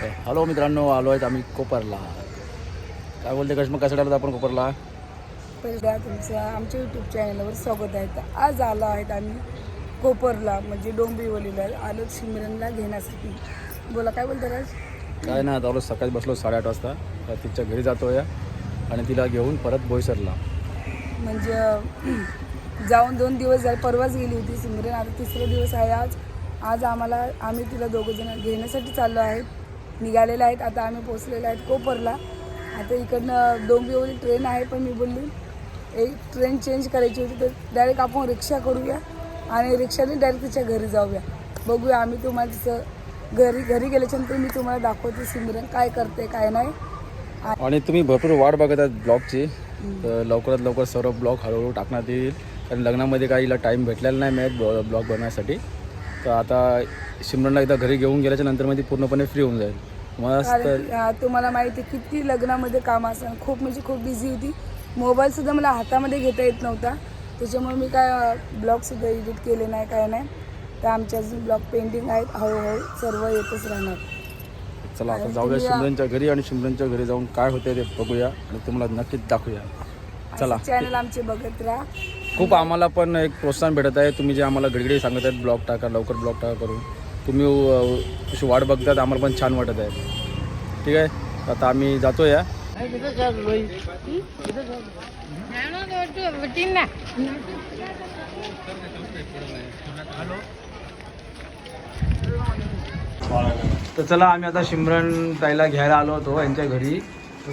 Hello मित्रांनो आलो आहेत आम्ही कोपरला. काय बोलते कश्मीर कसं आलो आपण कोपरला? पहिला तुमचं आमच्या यूट्यूब चॅनलवर स्वागत आहे. तर आज आलो आहेत आम्ही कोपरला म्हणजे डोंबिवलीला. आलो सिमरनला घेण्यासाठी. बोला काय बोलता राज? काय नाही आता आलो सकाळी बसलो साडेआठ वाजता. तर तिच्या घरी जातो या आणि तिला घेऊन परत बोईसरला. म्हणजे जाऊन दोन दिवस झाले परवाच गेली होती सिमरन आता तिसरा दिवस आहे आज. आज आम्हाला आम्ही तिला दोघं जण घेण्यासाठी चाललो आहेत निघालेले आहेत. आता आम्ही पोचलेलो आहेत कोपरला. आता इकडनं डोंबिवली ट्रेन आहे पण मी बोलली एक ट्रेन चेंज करायची होती तर डायरेक्ट आपण रिक्षा करूया आणि रिक्षाने डायरेक्ट तिच्या घरी जाऊया. बघूया आम्ही तुम्हाला तिचं घरी घरी गेल्याच्यानंतर मी तुम्हाला दाखवते सिमरन काय करते काय नाही. आणि तुम्ही भरपूर वाट बघत आहात ब्लॉगची. तर लवकरात लवकर सर्व ब्लॉग हळूहळू टाकण्यात येईल. कारण लग्नामध्ये काही हिला टाईम भेटलेला नाही मिळत ब्लॉग बनवण्यासाठी तर आता सिमरनला एकदा घरी घेऊन गेल्याच्यानंतरमध्ये पूर्णपणे फ्री होऊन जाईल. मस्त कारण की, अं, तुम्हाला माहिती आहे किती लग्नामध्ये काम असतं खूप म्हणजे खूप बिझी होती. मोबाईलसुद्धा मला हातामध्ये घेता येत नव्हता. त्याच्यामुळे मी काय ब्लॉगसुद्धा एडिट केले नाही काय नाही. तर आमचे अजून ब्लॉग पेंटिंग आहेत. हळूहळू सर्व येतच राहणार. चला आता जाऊया सिमरनच्या घरी आणि सिमरनच्या घरी जाऊन काय होते ते बघूया आणि तुम्हाला नक्कीच दाखवूया. चला. चॅनल आमचे बघत राहा. खूप आम्हाला पण एक प्रोत्साहन भेटत आहे. तुम्ही जे आम्हाला घडीघडी सांगत आहेत ब्लॉग टाका लवकर ब्लॉग टाका करून. तुम्ही अ, कशी वाट बघतात आम्हाला पण छान वाटत आहे. ठीक आहे? आता आम्ही जातो या तर चला आम्ही आता सिमरन ताईला घ्यायला आलो होतो यांच्या घरी.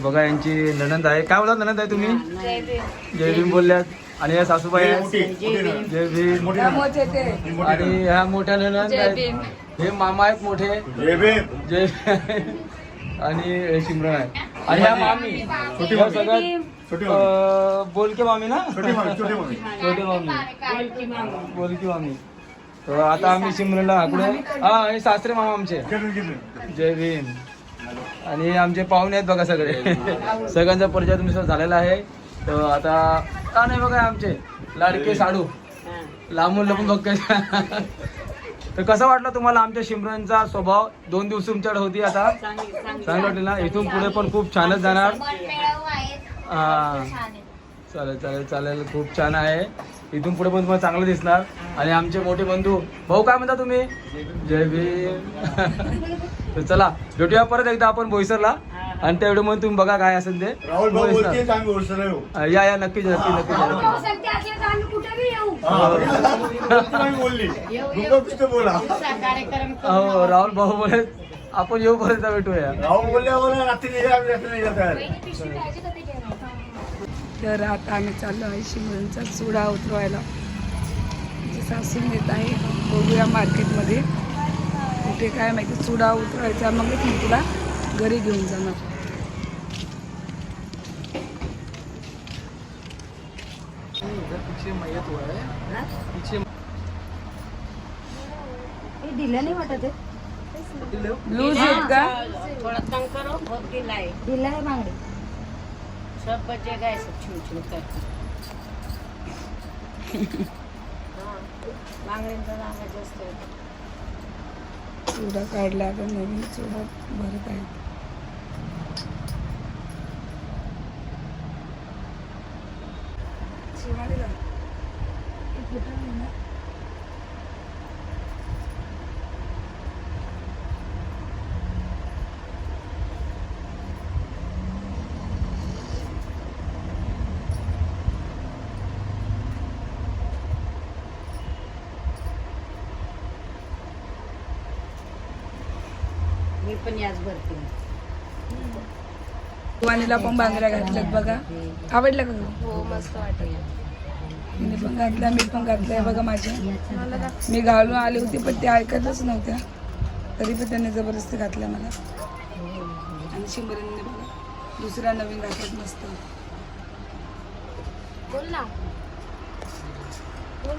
बघा यांची ननंद आहे. काय बोलतात ननंद आहे तुम्ही? जय भीम बोलल्यात. आणि या सासूबाई आहेत जय भीम. आणि ह्या मोठ्या आहेत हे मामा आहेत मोठे. जय आणि हे सिमरन आहे आणि ह्या मामी. ह्या सगळ्यात अं, बोलके मामी ना. छोटे मामी बोलकी मामी. तर आता आम्ही सिमरनला आकडे हा हे सासरे मामा आमचे. जय भीम. आणि आमचे पाहुणे आहेत बघा सगळे. सगळ्यांचा परिचय तुमच्या झालेला आहे. तर आता का नाही बघा आमचे लाडके साडू. लांबून लपून बघ तर कसं वाटलं तुम्हाला आमच्या सिमरनचा स्वभाव? दोन दिवस तुमच्याकडे होती आता. चांगलं वाटेल ना? इथून पुढे पण खूप छानच जाणार. हा. चालेल चालेल चालेल. खूप छान आहे. इथून पुढे पण तुम्हाला चांगलं दिसणार. आणि आमचे मोठे बंधू. भाऊ काय म्हणता तुम्ही? जय भीम. तर चला भेटूया परत एकदा आपण बोईसरला. आणि व्हिडिओमध्ये तुम्ही बघा काय असेल ते. राहुल भाऊ बोईसर. बोलते आम्ही ओळखलं नाही हो. हा, या या नक्कीच नक्की नक्की हा, बोला. हो राहुल भाऊ बोले आपण येऊपर्यंत भेटूया. राहुल बोलल्या आहे तर आता आम्ही चाललो आहे शिमरनचा चुडा उतरवायला. जी सासू नेत आहे बघूया मार्केटमध्ये कुठे काय माहिती चुडा उतरवायचा मग मी तुला घरी घेऊन जाणार. दिलं नाही वाटत लूज आहेत का? थोड़ा कम करो बहुत ढीला है ढीला है बांगड़ी. सब बचेगा ऐसे छुम छुम करके हाँ, बांगड्यांचा दाम जास्त आहे. चुडा काढला आता नवीन चुडा भरत आहे. मी पण याच भरते शिवानीला पण बांगड्या घातल्यात बघा. आवडल्या का? हो मस्त वाटत. तिने पण घातल्या मी पण घातल्या. बघा माझ्या मी घालून आले होते पण ते ऐकतच नव्हत्या. तरी पण त्यांनी जबरदस्ती घातल्या मला. आणि शिंबरीने बघा दुसऱ्या नवीन घातल्यात मस्त. बोल ना. बोल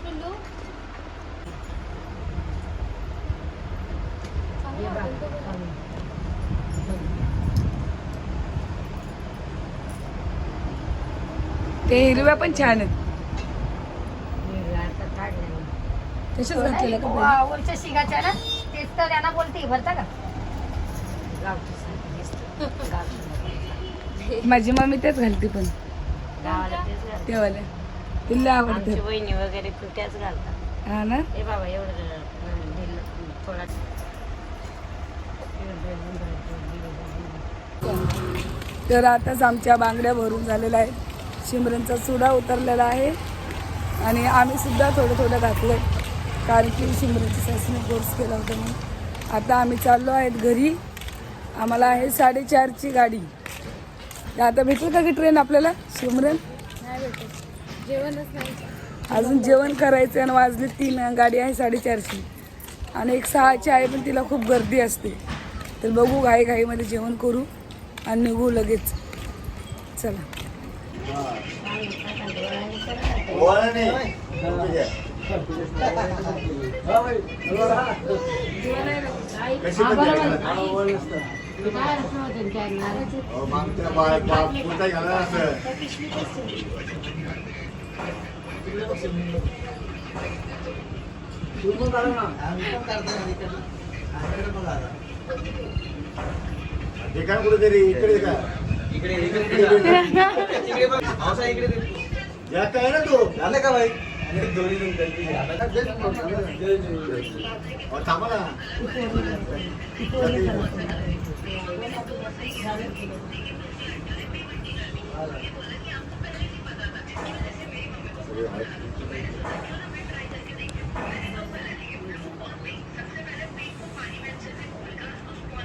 ते हिरव्या पण छान आहेत. तसेच घातलेल्या का? वरच्या शिगाच्या ना तेच तर त्यांना बोलते भरता का? माझी मम्मी तेच घालते पण. गावाला तेच घालतात. तेवाल्या तिला आवडतं. वहिनी वगैरे त्याच घालतात. हा ना? ए बाबा एवढं थोडा तर आताच आमच्या बांगड्या भरून झालेल्या आहेत. शिमरनचा सुडा उतरलेला आहे. आणि आम्ही सुद्धा थोडं थोडं घातलं आहे कारण की शिमरनची सासने कोर्स केला होता म्हणून. आता आम्ही चाललो आहेत घरी. आम्हाला आहे साडेचारची गाडी. आता भेटेल का की ट्रेन आपल्याला? शिमरन? अजून जेवण करायचं आणि वाजले तीन. गाडी आहे साडेचारची. आणि एक सहाची आहे पण तिला खूप गर्दी असते. तर बघू घाई घाईमध्ये जेवण करू आणि निघू लगेच. चला. असं ठिकाण कुठेतरी इकडे का? इकडे इकडे इकडे. बघ. पावसा इकडे दे. या काय ना तू? झालं का भाई? झालं.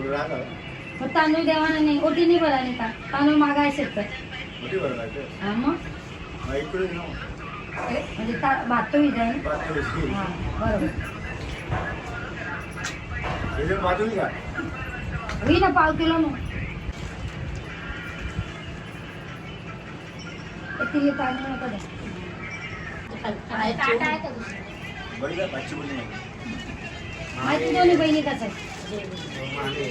तुला राग आला? मग तांदूळ देवाना नाही ओटी नाही नाही का? तांदूळ मागायचे तर. बरं राहायचं हा मग? इकडे ना म्हणजे ता- भात तो करू. हा. बरोबर. त्याच्यात वाटून का? होई ना पाव किलो मग. तिथे तांदूळ नको द्या. ताटा आहे का दुसरं? बरी का भाची बोलली नाही माहिती दोन्ही बहिणी कसं आहे नाही ते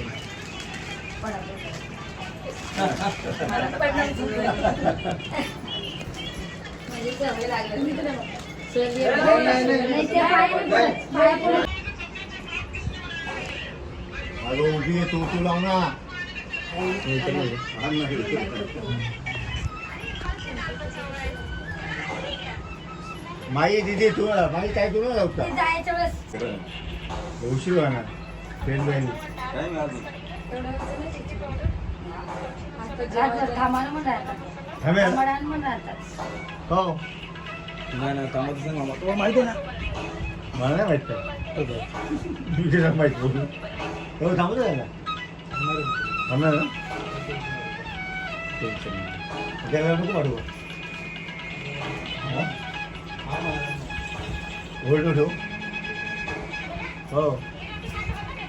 पाय नाही पडत. पाय पडत. अगं उभी आहे तू तू लाव ना आण ना हे. माई दिदी तू माई काय तू ना लावता ते जायच्या वेळेस उशीर होणार हो. नाही नाही सांग मामा. तुला माहिती आहे मला नाही माहीत काय. माहीत बोलू? हो थांबतो आहे ना. थांबणार ना त्याला नको पाठवू होल्ड ठेव हो.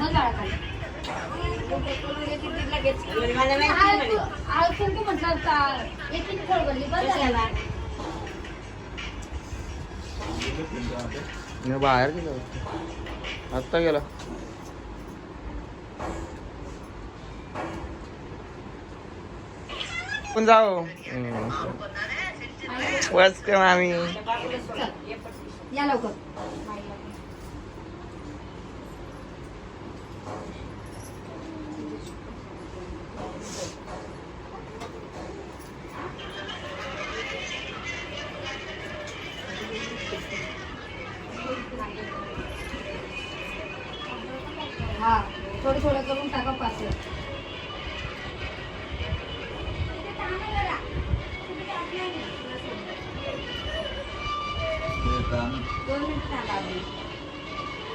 खाली. कुंकू म्हटलं एक एक फळ बस झाला मी बाहेर गेलो. आत्ता गेला. पण जाओ बस का आम्ही या लवकर. हा थोडं थोडं करून टाका पाच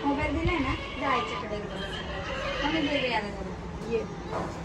मोबाईल दिलाय ना? जायच्याकडे 하면 되게 하는 거예.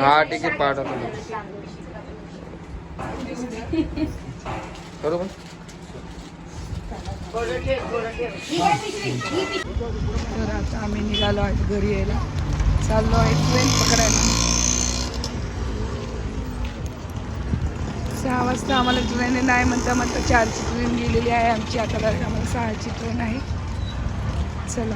हा ठीक आहे पाठवतो. बरोबर? तर आता आम्ही निघालो आहे घरी यायला. चाललो आहे ट्रेन पकडायला. सहा वाजता आम्हाला ट्रेन नाही म्हणता म्हणता चारची ट्रेन गेलेली आहे. आमची आता आम्हाला सहाची ट्रेन आहे. चला.